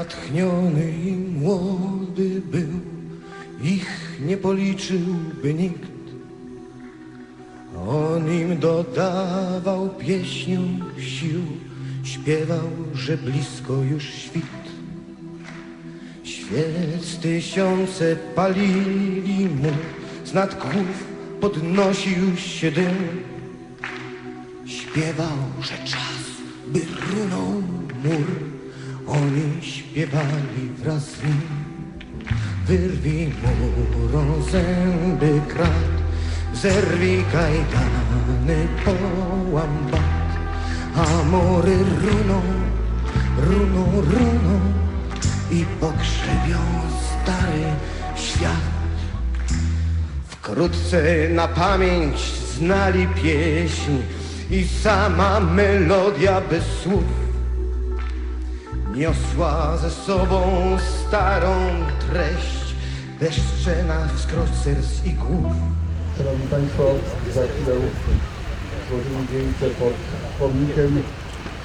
Natchniony i młody był, ich nie policzyłby nikt. On im dodawał pieśnią sił, śpiewał, że blisko już świt. Świec tysiące palili mu, z nad głów podnosił się dym. Śpiewał, że czas, by runął mur, oni śpiewali wraz z nim. Wyrwij mu zęby krat, zerwij kajdany, połam bat, a mury runą, runą, runą i pokrzywią stary świat. Wkrótce na pamięć znali pieśń i sama melodia bez słów niosła ze sobą starą treść, bezczena wskroś serc i głów. Szanowni Państwo, za chwilę złożymy zdjęcie pod pomnikiem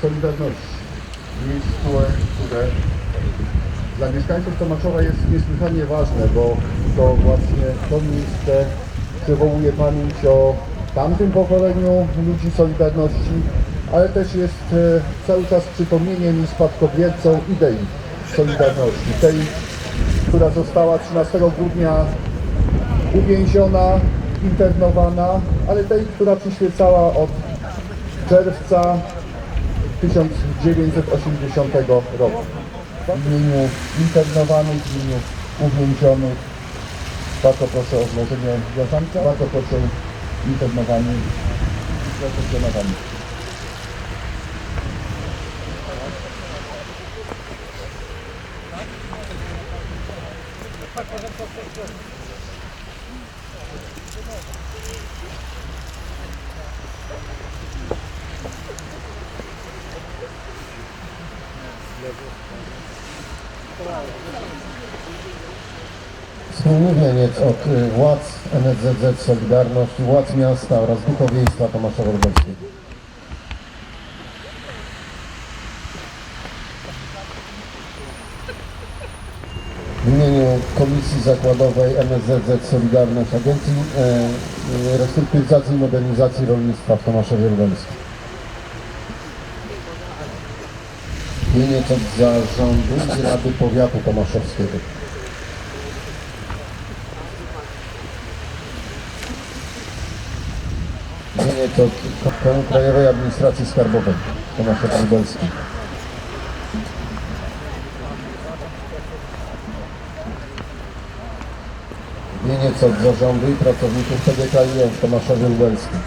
Solidarności. Miejsce, które dla mieszkańców Tomaszowa jest niesłychanie ważne, bo to właśnie to miejsce przywołuje pamięć o tamtym pokoleniu ludzi Solidarności, ale też jest e, cały czas przypomnieniem i spadkobiercą idei Solidarności, tej, która została 13 grudnia uwięziona, internowana, ale tej, która przyświecała od czerwca 1980 roku. W imieniu internowanych, w imieniu uwięzionych, bardzo proszę o złożenie wiązanka, bardzo proszę internowani, represjonowani. Wspólny wieniec od y, władz NSZZ Solidarność, władz miasta oraz duchowieństwa Tomasza Wróbelskiego. W imieniu Komisji Zakładowej NSZZ Solidarność Agencji e, e, Restrukturyzacji i Modernizacji Rolnictwa w Tomaszowie Lubelskim. Wieniec od Zarządu i Rady Powiatu Tomaszowskiego. Od K- Krajowej Administracji Skarbowej Tomasza Lubelski. Wieniec od Zarządu i Pracowników PGKiM w Tomaszowie Lubelskim.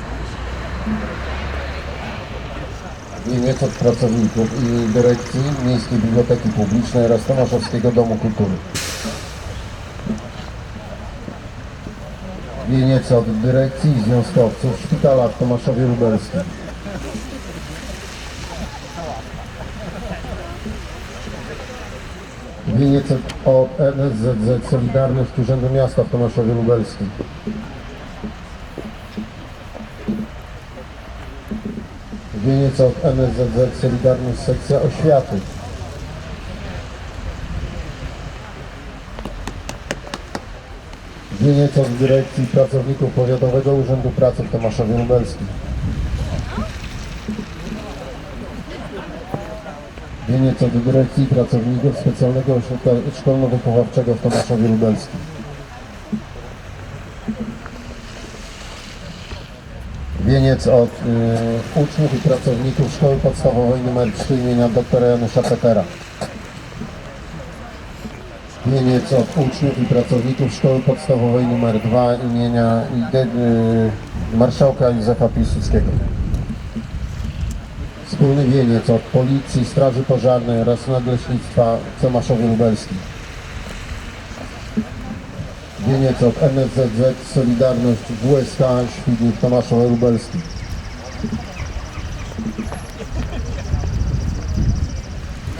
Wieniec od pracowników i dyrekcji Miejskiej Biblioteki Publicznej oraz Tomaszowskiego Domu Kultury. Wieniec od dyrekcji i związkowców Szpitala w Tomaszowie Lubelskim. Wieniec od NSZZ Solidarność Urzędu Miasta w Tomaszowie Lubelskim. Wieniec od NSZZ Solidarność Sekcja Oświaty. Wieniec od Dyrekcji Pracowników Powiatowego Urzędu Pracy w Tomaszowie Lubelskim. Wieniec od Dyrekcji Pracowników Specjalnego Ośrodka Szkolno-Wychowawczego w Tomaszowie Lubelskim. Wieniec od y, uczniów i pracowników Szkoły Podstawowej nr 3 imienia doktora Janusza Petera. Wieniec od uczniów i pracowników Szkoły Podstawowej nr 2 imienia y, marszałka Józefa Piłsudskiego. Wspólny wieniec od Policji, Straży Pożarnej oraz Nadleśnictwa w Tomaszowie Lubelskim. Wieniec od NSZZ Solidarność WSK Świdnik w Tomaszowie Lubelskim.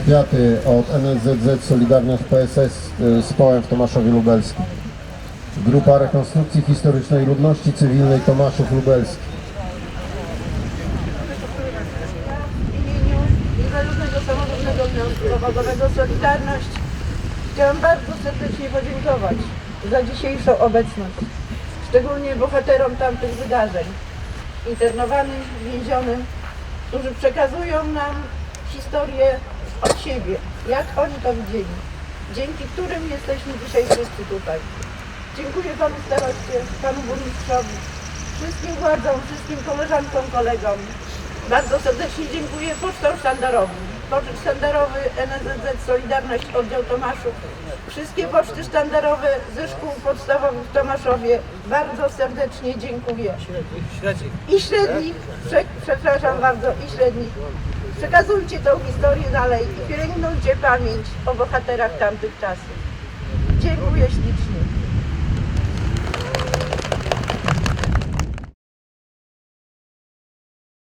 Kwiaty od NSZZ Solidarność PSS y, z Połem w Tomaszowie Lubelskim. Grupa Rekonstrukcji Historycznej Ludności Cywilnej Tomaszów Lubelski. Zawodowego Solidarność chciałam bardzo serdecznie podziękować za dzisiejszą obecność, szczególnie bohaterom tamtych wydarzeń, internowanym, więzionym, którzy przekazują nam historię od siebie, jak oni to widzieli, dzięki którym jesteśmy dzisiaj wszyscy tutaj. Dziękuję panu staroście, panu burmistrzowi, wszystkim władzom, wszystkim koleżankom, kolegom. Bardzo serdecznie dziękuję pocztom sztandarowym. Poczet sztandarowy NSZZ Solidarność Oddział Tomaszów. Wszystkie poczty sztandarowe ze szkół podstawowych w Tomaszowie. Bardzo serdecznie dziękuję. I średnich, prze, przepraszam bardzo, i średnich. Przekazujcie tą historię dalej i pielęgnujcie pamięć o bohaterach tamtych czasów. Dziękuję.